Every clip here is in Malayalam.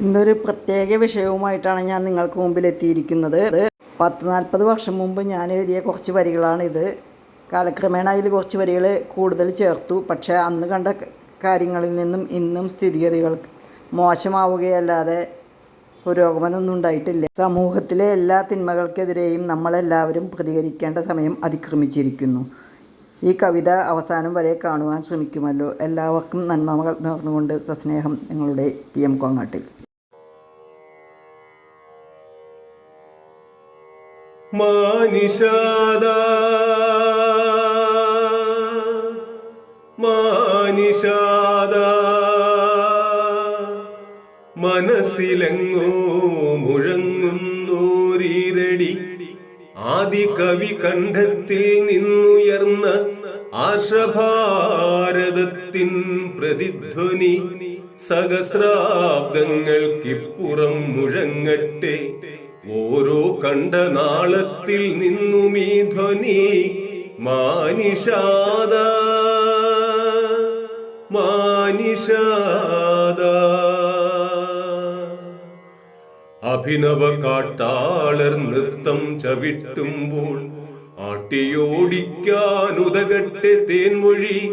ഇന്നൊരു പ്രത്യേക വിഷയവുമായിട്ടാണ് ഞാൻ നിങ്ങൾക്ക് മുമ്പിൽ എത്തിയിരിക്കുന്നത്. പത്ത് നാൽപ്പത് വർഷം മുമ്പ് ഞാൻ എഴുതിയ കുറച്ച് വരികളാണിത് കാലക്രമേണ അതിൽ കുറച്ച് വരികൾ കൂടുതൽ ചേർത്തു. പക്ഷേ അന്ന് കണ്ട കാര്യങ്ങളിൽ നിന്നും ഇന്നും സ്ഥിതിഗതികൾ മോശമാവുകയല്ലാതെ പുരോഗമനമൊന്നും ഉണ്ടായിട്ടില്ല. സമൂഹത്തിലെ എല്ലാ തിന്മകൾക്കെതിരെയും നമ്മളെല്ലാവരും പ്രതികരിക്കേണ്ട സമയം അതിക്രമിച്ചിരിക്കുന്നു. ഈ കവിത അവസാനം വരെ കാണുവാൻ ശ്രമിക്കുമല്ലോ. എല്ലാവർക്കും നന്മകൾ നേർന്നുകൊണ്ട് സസ്നേഹം നിങ്ങളുടെ പി എം കോങ്ങാട്ടിൽ. മാനിഷാദ. മാനിഷാദ. മനസ്സിലെങ്ങോ മുഴങ്ങുന്നോരീരടി. ആദി കവി കണ്ഠത്തിൽ നിന്നുയർന്ന ആർഷഭാരതത്തിൻ പ്രതിധ്വനി സഹസ്രാബ്ദങ്ങൾക്കിപ്പുറം മുഴങ്ങട്ടെ. ഓരോ കണ്ഠനാളത്തിൽ നാളത്തിൽ നിന്നുമീ ധ്വനി മാനിഷാദ. മാനിഷാദ. അഭിനവ കാട്ടാളർ നൃത്തം ചവിട്ടുമ്പോൾ ആട്ടിയോടിക്കാനുതകട്ടെ തേൻമൊഴി.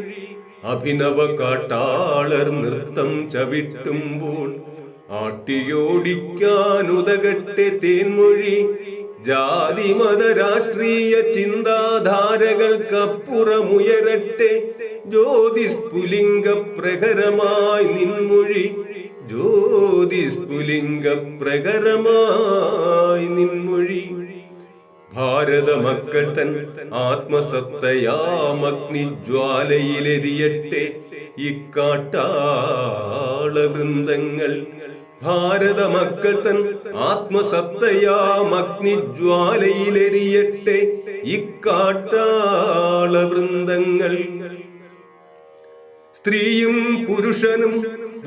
അഭിനവ കാട്ടാളർ നൃത്തം ചവിട്ടുമ്പോൾ ആട്ടിയോടിക്കാൻ ഉതകട്ടെ തേൻമൊഴി. ജാതി മത രാഷ്ട്രീയ ചിന്താധാരകൾക്കപ്പുറമുയരട്ടെ. ജ്യോതിസ്ഫുലിംഗ പ്രകരമായി നിൻമൊഴി. ജ്യോതിസ്ഫുലിംഗ പ്രകരമായി നിൻമൊഴി. ഭാരത മക്കൾ തൻ ആത്മസത്തയാമഗ്നി ജ്വാലയിലെരിയട്ടെ ഇക്കാട്ടാള വൃന്ദങ്ങൾ ഭാരത മക്കൾ തൻ ആത്മസത്തയാമഗ്നി ജ്വാലയിലെരിയട്ടെ ഇക്കാട്ടാള വൃന്ദങ്ങൾ സ്ത്രീയും പുരുഷനും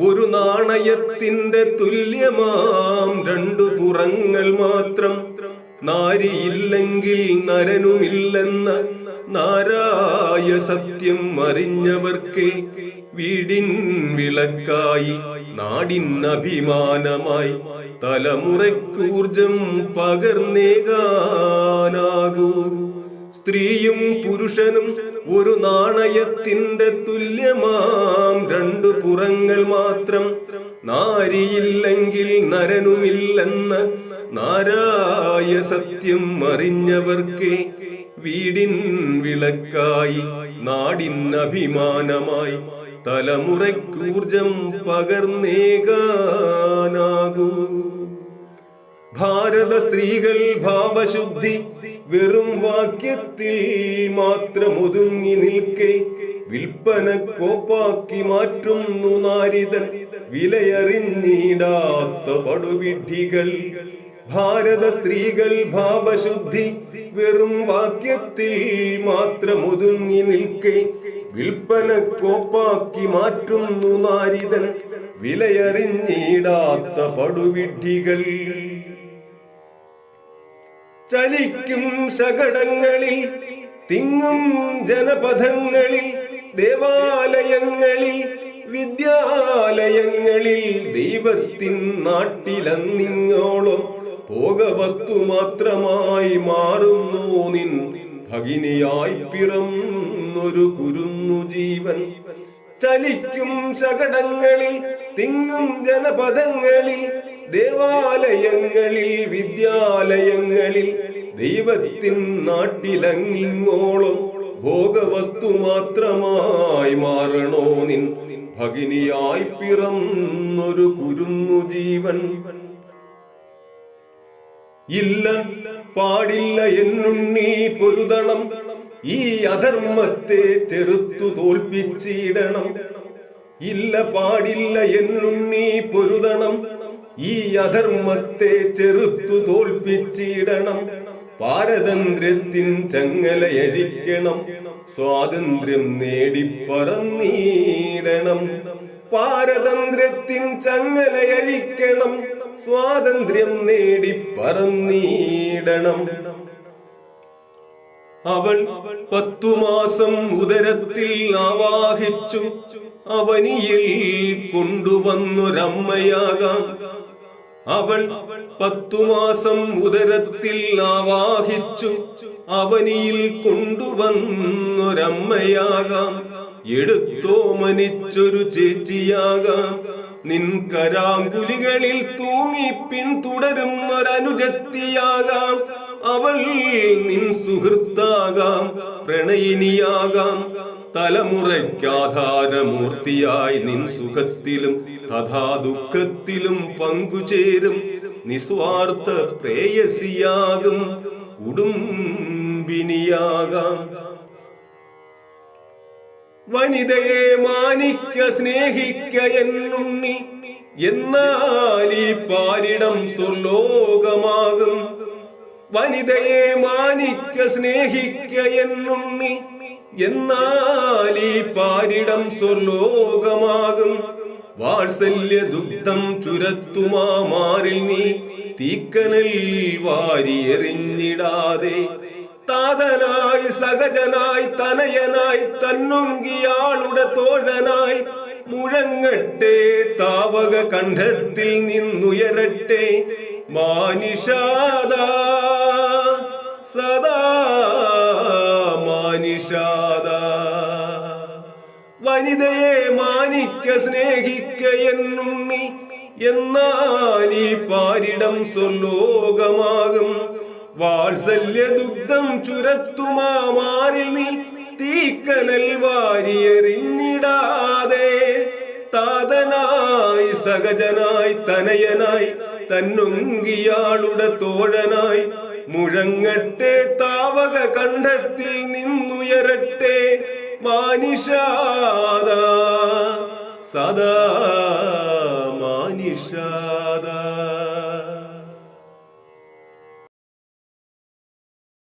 ഒരു നാണയത്തിന്റെ തുല്യമാം രണ്ടു പുറങ്ങൾ മാത്രം. നാരിയില്ലെങ്കിൽ നരനുമില്ലെന്ന നാരായ സത്യം അറിഞ്ഞവർക്ക് വീടിൻ വിളക്കായി നാടിൻ അഭിമാനമായി തലമുറക്കൂർജം പകർന്നേകാനാകൂ. സ്ത്രീയും പുരുഷനും ഒരു നാണയത്തിന്റെ തുല്യമാം രണ്ടു പുറങ്ങൾ മാത്രം. നാരിയില്ലെങ്കിൽ നരനുമില്ലെന്ന നാരായ സത്യം അറിഞ്ഞവർക്ക് വീടിൻ വിളക്കായി നാടിൻ അഭിമാനമായി തലമുറയ്ക്കൂർജം പകർന്നേകാനാകൂ. ഭാരത സ്ത്രീകൾ ഭാവശുദ്ധി വെറും വാക്യത്തിൽ മാത്രം ഒതുങ്ങി നിൽക്കെ വിൽപ്പന കോപ്പാക്കി മാറ്റുന്നു നാരിതൻ വിലയറിഞ്ഞിടാത്ത പടുവിഡ്ഢികൾ. ഭാരത സ്ത്രീകൾ ഭാവശുദ്ധി വെറും വാക്യത്തിൽ മാത്രം ഒതുങ്ങി നിൽക്കെ വിൽപ്പന കോപ്പാക്കി മാറ്റുന്നു നാരിതൻ വിലയറിഞ്ഞിടാത്ത പടുവിഡ്ഢികൾ. ചലിക്കും ശകടങ്ങളിൽ തിങ്ങും ജനപഥങ്ങളിൽ ദേവാലയങ്ങളിൽ വിദ്യാലയങ്ങളിൽ ദൈവത്തിൻ നാട്ടിലന്നിങ്ങോളം ഭോഗവസ്തു മാത്രമായി മാറുന്നു നിൻ ഭഗിനിയായി പിറന്നൊരു കുരുന്നു ജീവൻ. ചലിക്കും ശകടങ്ങളിൽ തിങ്ങും ജനപദങ്ങളിൽ ദേവാലയങ്ങളിൽ വിദ്യാലയങ്ങളിൽ ദൈവത്തിൻ നാട്ടിലങ്ങിങ്ങോളം ഭോഗവസ്തു മാത്രമായി മാറണോ നിൻ ഭഗിനിയായി പിറന്നൊരു കുരുന്നു ജീവൻ. ഇല്ല പാടില്ല നീ പൊരുതണം. ഈ അധർമ്മത്തെ ചെറുത്തു തോൽപ്പിച്ചിടണം. ഇല്ല പാടില്ല നീ പൊരുതണം. ഈ അധർമ്മത്തെ ചെറുത്തു തോൽപ്പിച്ചിടണം. പാരതന്ത്ര്യത്തിൻ ചങ്ങലയഴിക്കണം സ്വാതന്ത്ര്യം നേടിപ്പറന്നീടണം പാരതന്ത്ര്യത്തിൻ ചങ്ങലയഴിക്കണം സ്വാതന്ത്ര്യം നേടി പറന്നീടണം. അവൾ പത്തു മാസം ഉദരത്തിൽ ആവാഹിച്ചു. അവനിയിൽ കൊണ്ടുവന്നൊരമ്മയാകാം. അവൾ പത്തു മാസം ഉദരത്തിൽ ആവാഹിച്ചു. അവനിയിൽ കൊണ്ടുവന്നൊരമ്മയാകാം. എടുത്തോ മനിച്ചൊരു ചേച്ചിയാകാം. നിൻ തൂങ്ങി പിന്തുടരുന്നൊരനുജത്തിയാകാം അവൾ നിൻ സുഹൃത്താകാം പ്രണയിനിയാകാം. തലമുറയ്ക്കാധാരമൂർത്തിയായി നിൻ സുഖത്തിലും തഥാ ദുഃഖത്തിലും പങ്കുചേരും. നിസ്വാർത്ഥ പ്രേയസിയാകും കുടുംബിനിയാകാം. വനിതയെ മാനിക്ക സ്നേഹിക്ക എന്നുണ്ണി എന്നാൽ ഈ പാരിടം സ്വർലോകമാകും. വനിതയെ മാനിക്ക സ്നേഹിക്ക എന്നുണ്ണി എന്നാൽ ഈ പാരിടം സ്വർലോകമാകും. വാത്സല്യ ദുഗ്ധം ചുരത്തുമാറിൽ നീ. തീക്കനൽ വാരിയെറിഞ്ഞിടാതെ. താതനായി സഹജനായി തനയനായി തന്നുങ്കിയാളുടെ തോഴനായി മുഴങ്ങട്ടെ താവക കണ്ഠത്തിൽ നിന്നുയരട്ടെ മാനിഷാദ സദാ മാനിഷാദ. വനിതയെ മാനിക്ക സ്നേഹിക്ക എന്നുണ്ണി എന്നാൽ ഈ പാരിടം സ്വർലോകമാകും വാത്സല്യ ചുരത്തുമാറിൽ ചുരത്തുമാ നീ തീക്കനൽ വാരിയെറിഞ്ഞിടാതെ. താതനായി സഹജനായി തനയനായി തന്നൊങ്കിയാളുടെ തോഴനായി മുഴങ്ങട്ടെ താവക കണ്ഠത്തിൽ നിന്നുയരട്ടെ. മാനിഷാദ സദാ മാനിഷാദ